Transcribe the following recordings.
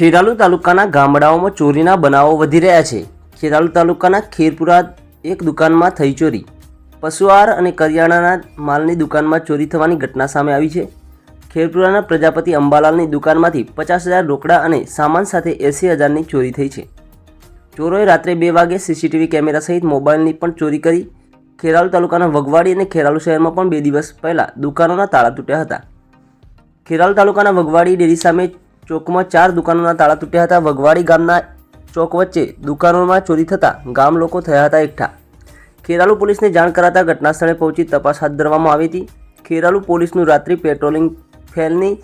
ખેરાલુ તાલુકાના ગામડાઓમાં ચોરીના બનાવો વધી રહ્યા છે. ખેરાલુ તાલુકાના ખેરપુરા એક દુકાનમાં થઈ ચોરી. પશુ આહાર અને કરિયાણાના માલની દુકાનમાં ચોરી થવાની ઘટના સામે આવી છે. ખેરપુરાના પ્રજાપતિ અંબાલાલની દુકાનમાંથી પચાસ હજાર રોકડા અને સામાન સાથે એંસી હજારની ચોરી થઈ છે. ચોરોએ રાત્રે બે વાગે સીસીટીવી કેમેરા સહિત મોબાઈલની પણ ચોરી કરી. ખેરાલુ તાલુકાના વગવાડી અને ખેરાલુ શહેરમાં પણ બે દિવસ પહેલાં દુકાનોના તાળા તૂટ્યા હતા. ખેરાલુ તાલુકાના વગવાડી ડેરી સામે ચોકમાં ચાર દુકાનોના તાળા તૂટ્યા હતા. વગવાડી ગામના ચોક વચ્ચે દુકાનોમાં ચોરી થતાં ગામ લોકો થયા હતા એકઠા. ખેરાલુ પોલીસને જાણ કરાતા ઘટના સ્થળે પહોંચી તપાસ હાથ ધરવામાં આવી હતી. ખેરાલુ પોલીસનું રાત્રિ પેટ્રોલિંગ ફેલની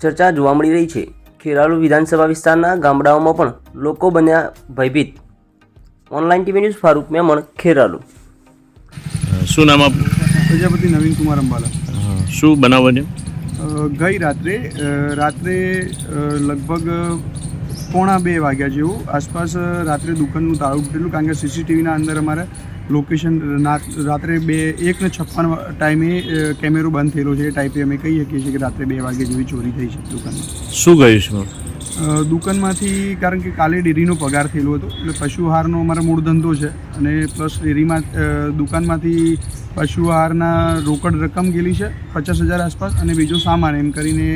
ચર્ચા જોવા મળી રહી છે. ખેરાલુ વિધાનસભા વિસ્તારના ગામડાઓમાં પણ લોકો બન્યા ભયભીત. Online TV news Farooq Memon Kheralu. શું નામ આપ? પ્રજાપતિ નવીન કુમાર અંબાલા. શું બનાવ બન્યો? અ, ગઈ રાત્રે રાત્રે લગભગ પોણા બે વાગ્યા જેવું આસપાસ રાત્રે દુકાનનું તાળું તૂટેલું કારણ કે સીસીટીવીના અંદર અમારે લોકેશન રાત્રે બે એક ને છપ્પન ટાઈમે કેમેરો બંધ થયેલો છે એ ટાઈપે અમે કહી શકીએ છીએ કે રાત્રે બે વાગે જેવી ચોરી થઈ છે દુકાનમાં. શું ગયું છે દુકાનમાંથી કારણ કે કાલે ડેરીનો પગાર થયેલો હતો એટલે પશુ આહારનો અમારો મૂળ ધંધો છે અને પ્લસ ડેરીમાં દુકાનમાંથી પશુ આહારના રોકડ રકમ ગયેલી છે પચાસ હજાર આસપાસ અને બીજો સામાન એમ કરીને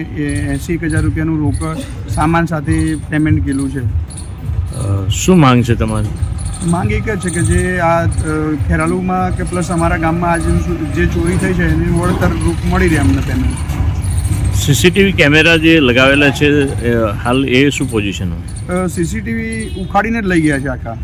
એંસી એક હજાર રૂપિયાનું રોકડ સામાન સાથે પેમેન્ટ ગયેલું છે. શું માંગ છે તમારી? માંગ એક જ છે કે જે આ ખેરાલુમાં કે પ્લસ અમારા ગામમાં આજે જે ચોરી થઈ છે એની વળતર રૂપ મળી રહે અમને પેમેન્ટ સીસીટીવી કેમેરા જે લગાવેલા છે હાલ એ શું પોઝિશન સીસીટીવી ઉખાડીને જ લઈ ગયા છે આખા.